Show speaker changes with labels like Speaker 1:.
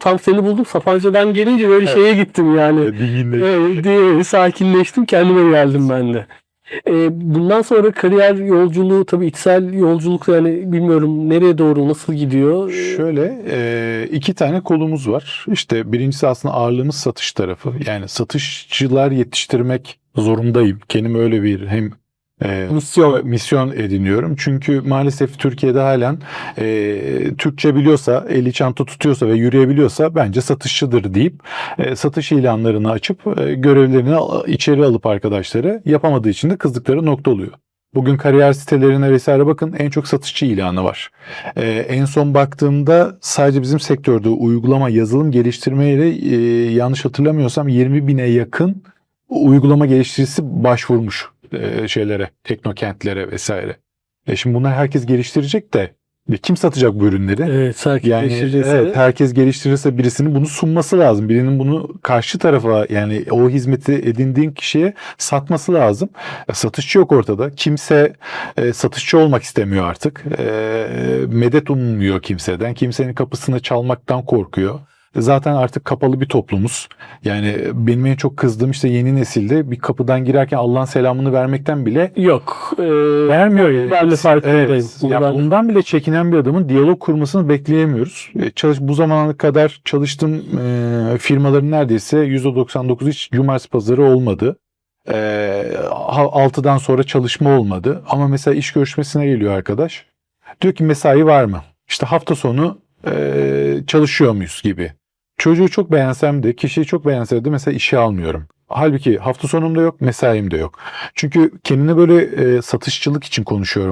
Speaker 1: Tam seni buldum. Sapanca'dan gelince böyle şeye gittim yani.
Speaker 2: Dinginle.
Speaker 1: Evet, diye sakinleştim. Kendime geldim ben de. Ee, bundan sonra kariyer yolculuğu tabii içsel yolculuk yani bilmiyorum nereye doğru nasıl gidiyor.
Speaker 2: Şöyle e, iki tane kolumuz var. İşte birincisi aslında ağırlığımız satış tarafı. Yani satışçılar yetiştirmek zorundayım. Kendime öyle bir hem e,
Speaker 1: Misyon.
Speaker 2: misyon ediniyorum. Çünkü maalesef Türkiye'de halen e, Türkçe biliyorsa, eli çanta tutuyorsa ve yürüyebiliyorsa bence satışçıdır deyip e, satış ilanlarını açıp e, görevlerini içeri alıp arkadaşları yapamadığı için de kızdıkları nokta oluyor. Bugün kariyer sitelerine vesaire bakın en çok satışçı ilanı var. Ee, en son baktığımda sadece bizim sektörde uygulama yazılım geliştirmeyle e, yanlış hatırlamıyorsam 20 bine yakın uygulama geliştiricisi başvurmuş e, şeylere, teknokentlere vesaire. E şimdi bunlar herkes geliştirecek de e, kim satacak bu ürünleri?
Speaker 1: Evet, sakinleştireceğiz.
Speaker 2: Yani evet, herkes geliştirirse birisinin bunu sunması lazım. Birinin bunu karşı tarafa yani o hizmeti edindiğin kişiye satması lazım. E, Satışçı yok ortada. Kimse e, satışçı olmak istemiyor artık. E, medet ummuyor kimseden. Kimsenin kapısını çalmaktan korkuyor. E, Zaten artık kapalı bir toplumuz. Yani benim en çok kızdığım işte yeni nesilde bir kapıdan girerken Allah'ın selamını vermekten bile
Speaker 1: Yok. Ee,
Speaker 2: Vermiyor yani.
Speaker 1: Ben de farkındayım.
Speaker 2: Evet.
Speaker 1: Bunu
Speaker 2: Ya
Speaker 1: ben-
Speaker 2: bundan bile çekinen bir adamın diyalog kurmasını bekleyemiyoruz. E, Çalış, bu zamana kadar çalıştığım e, firmaların neredeyse %99 hiç cumartesi pazarı olmadı. E, ha- 6'dan sonra çalışma olmadı. Ama mesela iş görüşmesine geliyor arkadaş. Diyor ki mesai var mı? İşte hafta sonu e, çalışıyor muyuz gibi. Çocuğu çok beğensem de, kişiyi çok beğensem de mesela işe almıyorum. Halbuki hafta sonum da yok, mesaim de yok. Çünkü kendine böyle e, satışçılık için konuşuyorum.